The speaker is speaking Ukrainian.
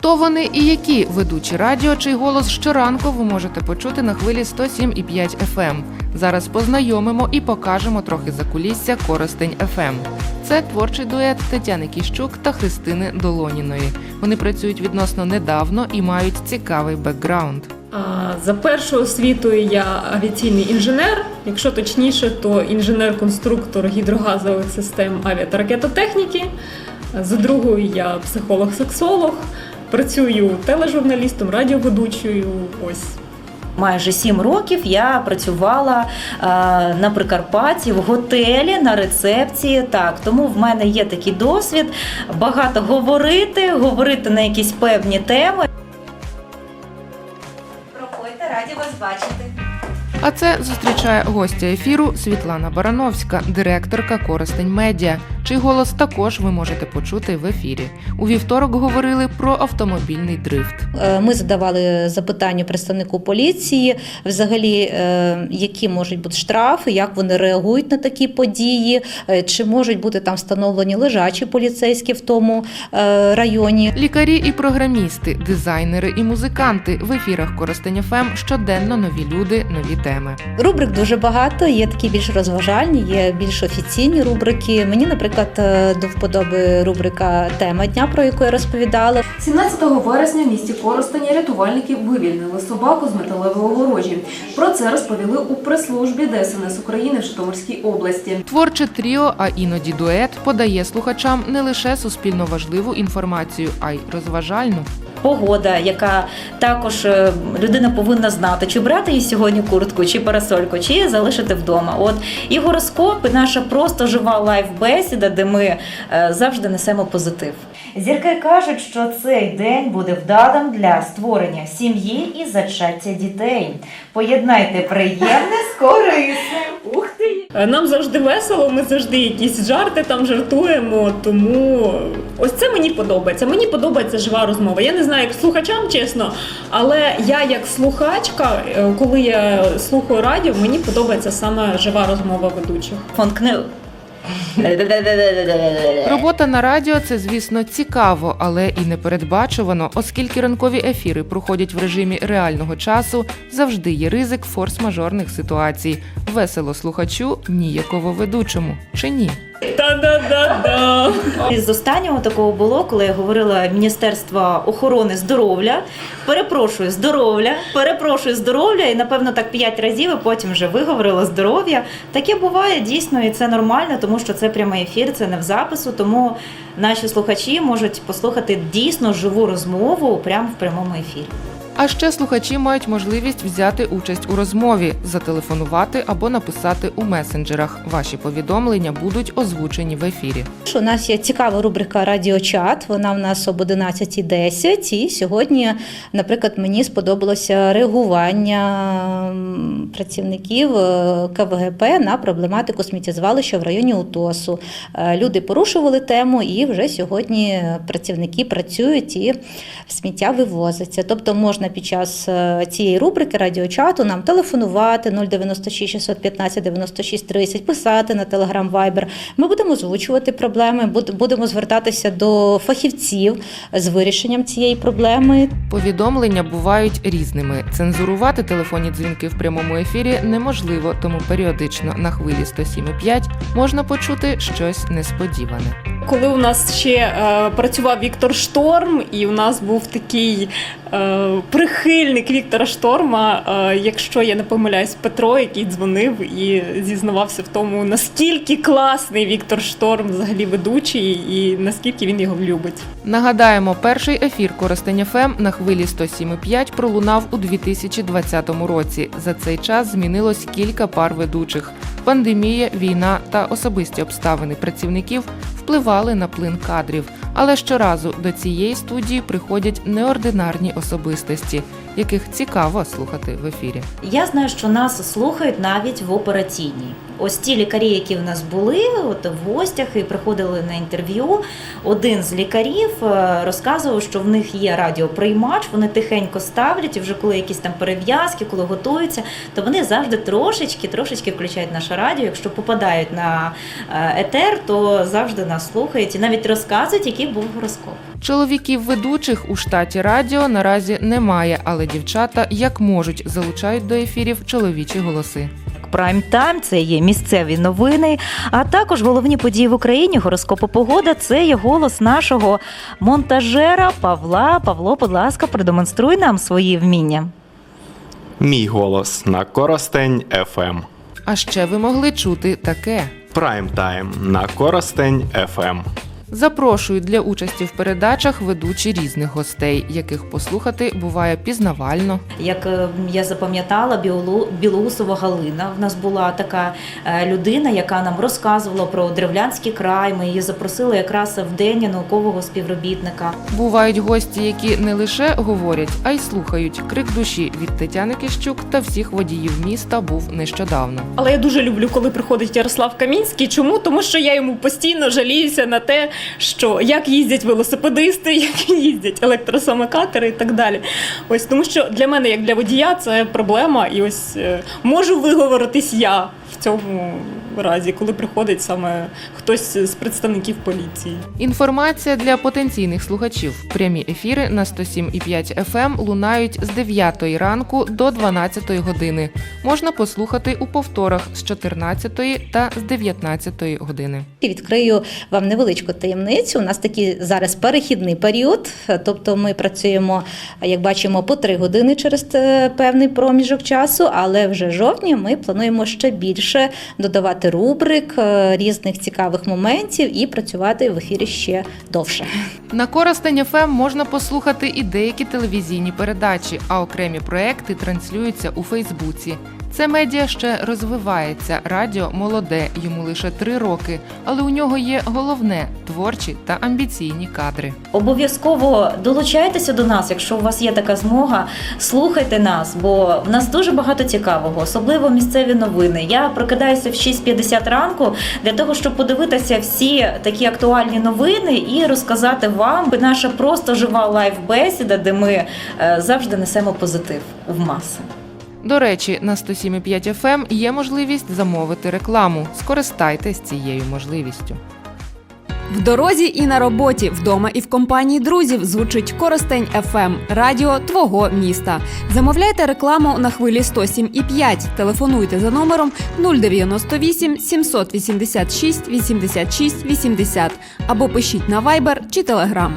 Хто вони і які ведучі радіо, чий голос щоранку ви можете почути на хвилі 107,5 FM. Зараз познайомимо і покажемо трохи закулісся Коростень FM. Це творчий дует Тетяни Кіщук та Христини Долоніної. Вони працюють відносно недавно і мають цікавий бекграунд. За першою освітою я авіаційний інженер, якщо точніше, то інженер-конструктор гідрогазових систем авіа та ракетотехніки. За другою я психолог-сексолог, працюю тележурналістом, радіоведучою. Ось Майже сім років я працювала е, на Прикарпатті в готелі на рецепції. Так, тому в мене є такий досвід багато говорити, говорити на якісь певні теми. Проходьте, раді вас бачити. А це зустрічає гостя ефіру Світлана Барановська, директорка Коростень Медіа, чий голос також ви можете почути в ефірі. У вівторок говорили про автомобільний дрифт. Е, Ми задавали запитання представнику поліції, взагалі, е, які можуть бути штрафи, як вони реагують на такі події, е, чи можуть бути там встановлені лежачі поліцейські в тому районі. Лікарі і програмісти, дизайнери і музиканти в ефірах Коростень ФМ щоденно нові люди, нові теми. Рубрик дуже багато. Є такі більш розважальні, є більш офіційні рубрики. Мені, наприклад, е, до вподоби рубрика Тема дня, про яку я розповідала. 17 вересня в місті Коростені рятувальники вивільнили собаку з металевої огорожі. Про це розповіли у прес-службі ДСНС України в Житомирській області. Творче тріо, а іноді дует подає слухачам не лише суспільно важливу інформацію, а й розважальну. Погода, яка також е, людина повинна знати, чи брати їй сьогодні куртку, чи парасольку, чи залишити вдома. От і гороскопи, наша просто жива лайф-бесіда, де ми е, завжди несемо позитив. Зірки кажуть, що цей день буде вдалим для створення сім'ї і зачаття дітей. Поєднайте приємне з корисним. Ух ти! Е, нам завжди весело, ми завжди якісь жарти там жартуємо. Тому ось це мені подобається. Мені подобається жива розмова. Я не знаю, як слухачам, чесно, але я як слухачка, е, коли я слухаю радіо, мені подобається саме жива розмова ведучих. Фонд книг. Робота на радіо це, звісно, цікаво, але і непередбачувано, оскільки ранкові ефіри проходять в режимі реального часу, завжди є ризик форс-мажорних ситуацій. Весело слухачу, ніяково ведучому. Чи ні? Та-да-да-да! Із останнього такого було, коли я говорила Міністерство охорони здоров'я. Перепрошую здоров'я, перепрошую здоров'я, і напевно так п'ять разів, і потім вже виговорила здоров'я. Таке буває дійсно, і це нормально, тому що це прямий ефір, це не в запису. Тому наші слухачі можуть послухати дійсно живу розмову прямо в прямому ефірі. А ще слухачі мають можливість взяти участь у розмові, зателефонувати або написати у месенджерах. Ваші повідомлення будуть озвучені в ефірі. У нас є цікава рубрика Радіочат. Вона в нас об 11.10. І сьогодні, наприклад, мені сподобалося реагування працівників е, КВГП на проблематику сміттєзвалища в районі УТОСу. Е, Люди порушували тему, і вже сьогодні працівники працюють і сміття вивозиться. Тобто можна під час е, цієї рубрики радіочату нам телефонувати 096 615 96 30, писати на Telegram Viber. Ми будемо озвучувати проблеми, буд- будемо звертатися до фахівців з вирішенням цієї проблеми. Повідомлення бувають різними. Цензурувати телефонні дзвінки в прямому ефірі неможливо, тому періодично на хвилі 107,5 можна почути щось несподіване. Коли у нас ще е, працював Віктор Шторм, і у нас був такий прихильник Віктора Шторма, е, якщо я не помиляюсь, Петро, який дзвонив і зізнавався в тому, наскільки класний Віктор Шторм, взагалі ведучий, і наскільки він його любить. Нагадаємо, перший ефір Коростень ФМ на хвилі 107,5 пролунав у 2020 році. За цей час змінилось кілька пар ведучих. Пандемія, війна та особисті обставини працівників впливали на плин кадрів. Але щоразу до цієї студії приходять неординарні особистості, яких цікаво слухати в ефірі. Я знаю, що нас слухають навіть в операційній. Ось ті лікарі, які в нас були, от в гостях і приходили на інтерв'ю. Один з лікарів е, розказував, що в них є радіоприймач, вони тихенько ставлять, і вже коли якісь там перев'язки, коли готуються, то вони завжди трошечки, трошечки включають наше радіо. Якщо попадають на е, етер, то завжди нас слухають і навіть розказують, який був гороскоп. Чоловіків ведучих у штаті радіо наразі немає, але дівчата як можуть залучають до ефірів чоловічі голоси. Прайм тайм це є місцеві новини, а також головні події в Україні. Гороскопу погода це є голос нашого монтажера Павла. Павло, будь ласка, продемонструй нам свої вміння. Мій голос на Коростень FM. А ще ви могли чути таке. Прайм тайм на Коростень FM. Запрошують для участі в передачах ведучі різних гостей, яких послухати буває пізнавально. Як е, я запам'ятала, Білоусова Галина. В нас була така е, людина, яка нам розказувала про древлянський край. Ми її запросили якраз в день наукового співробітника. Бувають гості, які не лише говорять, а й слухають. Крик душі від Тетяни Кищук та всіх водіїв міста був нещодавно. Але я дуже люблю, коли приходить Ярослав Камінський. Чому? Тому що я йому постійно жаліюся на те, що як їздять велосипедисти, як їздять електросамокатери і так далі. Ось тому, що для мене, як для водія, це проблема, і ось е, можу виговоритись я в цьому разі, коли приходить саме хтось з представників поліції. Інформація для потенційних слухачів. Прямі ефіри на 107,5 FM лунають з 9 ранку до 12 години. Можна послухати у повторах з 14 та з 19 години. Відкрию вам невеличку таємницю. У нас такий зараз перехідний період, тобто ми працюємо, як бачимо, по три години через е, певний проміжок часу, але вже в жовтні ми плануємо ще більше додавати рубрик е, різних цікавих моментів і працювати в ефірі ще довше. На користень ФМ можна послухати і деякі телевізійні передачі, а окремі проекти транслюються у Фейсбуці. Це медіа ще розвивається. Радіо молоде, йому лише три роки, але у нього є головне творчі та амбіційні кадри. Обов'язково долучайтеся до нас, якщо у вас є така змога. Слухайте нас, бо в нас дуже багато цікавого, особливо місцеві новини. Я прокидаюся в 6.50 ранку для того, щоб подивитися всі такі актуальні новини і розказати вам наша просто жива лайв-бесіда, де ми е, завжди несемо позитив в маси. До речі, на 107,5 FM є можливість замовити рекламу. Скористайтесь цією можливістю. В дорозі і на роботі, вдома і в компанії друзів звучить Коростень ФМ, радіо твого міста. Замовляйте рекламу на хвилі 107,5. Телефонуйте за номером 098 786 86 80 або пишіть на Viber чи Telegram.